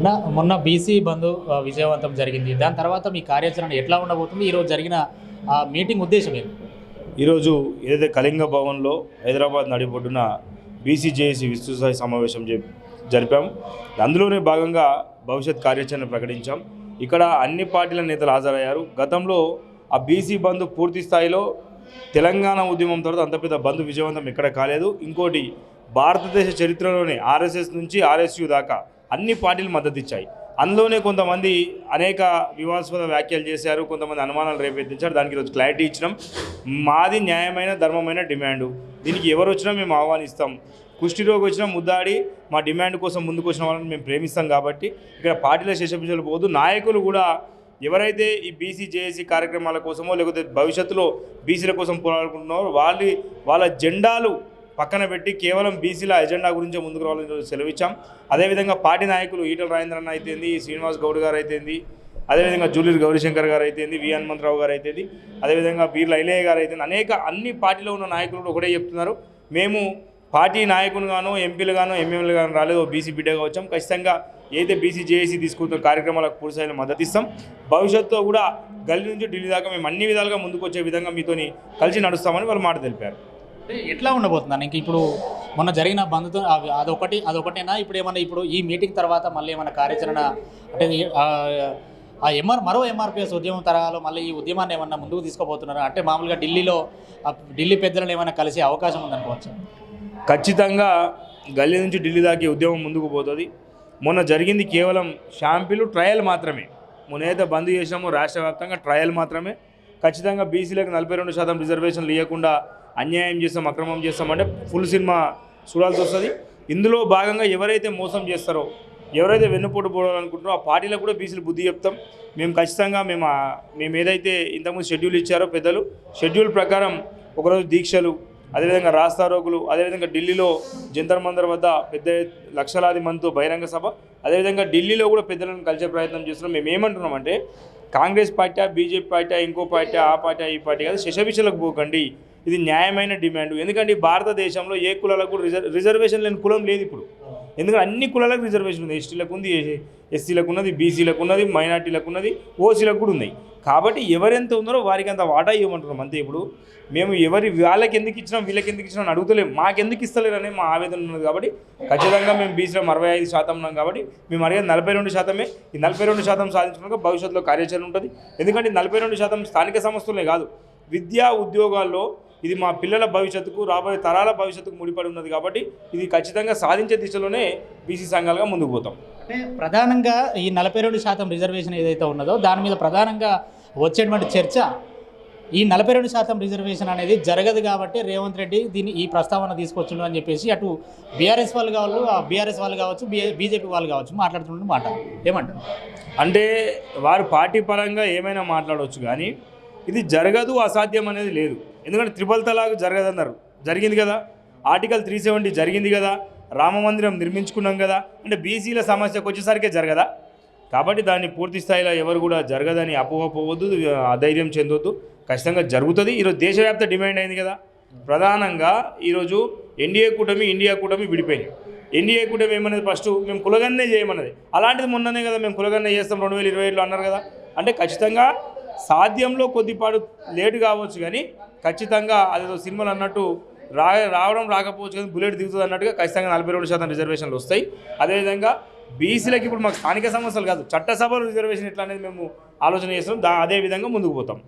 అన్న మొన్న బీసీ బంధు విజయవంతం జరిగింది. దాని తర్వాత మీ కార్యాచరణ ఎట్లా ఉండబోతుంది? ఈరోజు జరిగిన ఆ మీటింగ్ ఉద్దేశం ఏంటి? ఈరోజు ఏదైతే కళింగ భవన్లో హైదరాబాద్ నడిబొడ్డున బీసీజేఏసీ విస్తృత సమావేశం జరి- జరిపాం. అందులోనే భాగంగా భవిష్యత్ కార్యాచరణ ప్రకటించాం. ఇక్కడ అన్ని పార్టీల నేతలు హాజరయ్యారు. గతంలో ఆ బీసీ బంధు పూర్తి స్థాయిలో తెలంగాణ ఉద్యమం తర్వాత అంత పెద్ద బంధు విజయవంతం ఎక్కడ కాలేదు. ఇంకోటి భారతదేశ చరిత్రలోనే ఆర్ఎస్ఎస్ నుంచి ఆర్ఎస్యు దాకా అన్ని పార్టీలు మద్దతు ఇచ్చాయి అందులోనే కొంతమంది అనేక వివాదాస్పద వ్యాఖ్యలు చేశారు కొంతమంది అనుమానాలు రేపెత్తించారు. దానికి ఈరోజు క్లారిటీ ఇచ్చినాం. మాది న్యాయమైన ధర్మమైన డిమాండు. దీనికి ఎవరు వచ్చినా మేము ఆహ్వానిస్తాం. కుష్టి రోగి వచ్చినా ముద్దాడి మా డిమాండ్ కోసం ముందుకు వచ్చిన వాళ్ళని మేము ప్రేమిస్తాం కాబట్టి ఇక్కడ పార్టీల శేషపించలు పోదు. నాయకులు కూడా ఎవరైతే ఈ బీసీ జేఏసీ కార్యక్రమాల కోసమో లేకపోతే భవిష్యత్తులో బీసీల కోసం పోరాడుకుంటున్నారో వాళ్ళ వాళ్ళ జెండాలు పక్కన పెట్టి కేవలం బీసీల ఎజెండా గురించే ముందుకు రావాలని సెలవిచ్చాం. అదేవిధంగా పార్టీ నాయకులు ఈటల రాజేంద్రన్న అయితేంది శ్రీనివాస్ గౌడ్ గారు అయితేంది అదేవిధంగా జూలూరు గౌరీశంకర్ గారు అయితేంది వి హనుమంతరావు గారు అయితేంది అదేవిధంగా బీర్ల ఐలయ్య గారు అయితే అనేక అన్ని పార్టీలో ఉన్న నాయకులు కూడా ఒకటే చెప్తున్నారు. మేము పార్టీ నాయకులుగాను ఎంపీలుగానో ఎమ్మెల్యేలు గాను రాలేదు బీసీ బిడ్డగా వచ్చాం. ఖచ్చితంగా ఏదైతే బీసీ జేఏసీ తీసుకుంటున్న కార్యక్రమాలకు పూర్తిస్థాయిలో మద్దతు ఇస్తాం. భవిష్యత్తులో కూడా గల్లీ నుంచి ఢిల్లీ దాకా మేము అన్ని విధాలుగా ముందుకు వచ్చే విధంగా మీతోని కలిసి నడుస్తామని వాళ్ళు మాట తెలిపారు. ఎట్లా ఉండబోతున్నాను ఇంక ఇప్పుడు మొన్న జరిగిన బంధుతో అవి- అదొకటి అదొకటేనా? ఇప్పుడు ఏమన్నా ఇప్పుడు ఈ మీటింగ్ తర్వాత మళ్ళీ ఏమైనా కార్యాచరణ అంటే ఆ, ఎంఆర్ మరో ఎంఆర్పిఎస్ ఉద్యమం తరహాలో మళ్ళీ ఈ ఉద్యమాన్ని ఏమన్నా ముందుకు తీసుకోబోతున్నారా అంటే మామూలుగా ఢిల్లీలో ఢిల్లీ పెద్దలను ఏమైనా కలిసే అవకాశం ఉందనుకోవచ్చు? ఖచ్చితంగా గల్లీ నుంచి ఢిల్లీ దాకా ఉద్యమం ముందుకు పోతుంది. మొన్న జరిగింది కేవలం షాంపిలు ట్రయల్ మాత్రమే. మొన్న అయితే బంద్ చేసినామో రాష్ట్ర వ్యాప్తంగా ట్రయల్ మాత్రమే. ఖచ్చితంగా బీసీలకు నలభై రెండు శాతం రిజర్వేషన్లు ఇవ్వకుండా అన్యాయం చేస్తాం అక్రమం చేస్తామంటే ఫుల్ సినిమా చూడాల్సి వస్తుంది. ఇందులో భాగంగా ఎవరైతే మోసం చేస్తారో ఎవరైతే వెన్నుపోటు పోవాలనుకుంటారో ఆ పార్టీలకు కూడా బీసీలు బుద్ధి చెప్తాం. మేము ఖచ్చితంగా మేము మేము ఏదైతే ఇంతకుముందు షెడ్యూల్ ఇచ్చారో పెద్దలు షెడ్యూల్ ప్రకారం ఒకరోజు దీక్షలు అదేవిధంగా రాస్తారోకులు అదేవిధంగా ఢిల్లీలో జంతర్ మందర్ వద్ద పెద్ద లక్షలాది మందితో బహిరంగ సభ అదేవిధంగా ఢిల్లీలో కూడా పెద్దలను కలిసే ప్రయత్నం చేస్తున్నాం. మేము ఏమంటున్నామంటే కాంగ్రెస్ పార్టీ బీజేపీ పార్టీ ఇంకో పార్టీ ఆ పార్టీ ఈ పార్టీ కాదు శశభిషలకు పోకండి. ఇది న్యాయమైన డిమాండ్. ఎందుకంటే ఈ భారతదేశంలో ఏ కులాలకు కూడా రిజర్ రిజర్వేషన్ లేని కులం లేదు ఇప్పుడు. ఎందుకంటే అన్ని కులాలకు రిజర్వేషన్ ఉంది. ఎస్టీలకు ఉంది ఎస్సీలకు ఉన్నది బీసీలకు ఉన్నది మైనార్టీలకు ఉన్నది ఓసీలకు కూడా ఉన్నాయి. కాబట్టి ఎవరెంత ఉన్నారో వారికి అంత వాటా ఇవ్వమంటున్నాం అంతే ఇప్పుడు మేము ఎవరి వాళ్ళకి ఎందుకు ఇచ్చినాం వీళ్ళకి ఎందుకు ఇచ్చినాం అని అడుగుతలేం. మాకెందుకు ఇస్తలేరని మా ఆవేదన ఉన్నది కాబట్టి ఖచ్చితంగా మేము బీసీలో అరవై ఐదు శాతం ఉన్నాం కాబట్టి మేము అడిగేది నలభై రెండు శాతమే. ఈ నలభై రెండు శాతం సాధించడానికి భవిష్యత్తులో కార్యాచరణ ఉంటుంది. ఎందుకంటే నలభై రెండు శాతం స్థానిక సంస్థలే కాదు. విద్యా ఉద్యోగాల్లో ఇది మా పిల్లల భవిష్యత్తుకు రాబోయే తరాల భవిష్యత్తుకు ముడిపడి ఉన్నది కాబట్టి ఇది ఖచ్చితంగా సాధించే దిశలోనే బీసీ సంఘాలుగా ముందుకు పోతాం. అంటే ప్రధానంగా ఈ నలభై రెండు శాతం రిజర్వేషన్ ఏదైతే ఉన్నదో దాని మీద ప్రధానంగా వచ్చేటువంటి చర్చ ఈ నలభై రెండు శాతం రిజర్వేషన్ అనేది జరగదు కాబట్టి రేవంత్ రెడ్డి దీన్ని ఈ ప్రస్తావన తీసుకొచ్చిండు అని చెప్పేసి అటు బీఆర్ఎస్ వాళ్ళు కావచ్చు ఆ బీఆర్ఎస్ వాళ్ళు కావచ్చు బీజేపీ వాళ్ళు కావచ్చు మాట్లాడుతున్న మాట. ఏమంటారు? అంటే వారు పార్టీ పరంగా ఏమైనా మాట్లాడవచ్చు కానీ ఇది జరగదు అసాధ్యం అనేది లేదు. ఎందుకంటే త్రిబల్ తలాక్ జరగదన్నారు. జరిగింది కదా. ఆర్టికల్ త్రీ సెవెంటీ జరిగింది కదా. రామ మందిరం నిర్మించుకున్నాం కదా. అంటే బీసీల సమస్యకు వచ్చేసరికే జరగదా. కాబట్టి దాన్ని పూర్తి స్థాయిలో ఎవరు కూడా జరగదని అపోహపోవద్దు అధైర్యం చెందొద్దు. ఖచ్చితంగా జరుగుతుంది. ఈరోజు దేశవ్యాప్త డిమాండ్ అయింది కదా. ప్రధానంగా ఈరోజు ఎన్డీఏ కూటమి ఇండియా కూటమి విడిపోయింది. ఎన్డీఏ కూటమి ఏమన్నది ఫస్ట్ మేము కులగన్నే చేయమన్నది. అలాంటిది మొన్ననే కదా మేము కులగన్నే చేస్తాం. రెండు వేల ఇరవై ఏడులో అన్నారు కదా. అంటే ఖచ్చితంగా సాధ్యంలో కొద్దిపాటు లేటు కావచ్చు కానీ ఖచ్చితంగా అదేదో సినిమాలు అన్నట్టు రా రావడం రాకపోవచ్చు కానీ బుల్లెట్ దిగుతుంది అన్నట్టుగా ఖచ్చితంగా నలభై రెండు శాతం రిజర్వేషన్లు వస్తాయి. అదేవిధంగా బీసీలకు ఇప్పుడు మాకు స్థానిక సమస్యలు కాదు చట్టసభలో రిజర్వేషన్ ఎట్లా అనేది మేము ఆలోచన చేస్తాం దా అదే విధంగా ముందుకు పోతాం.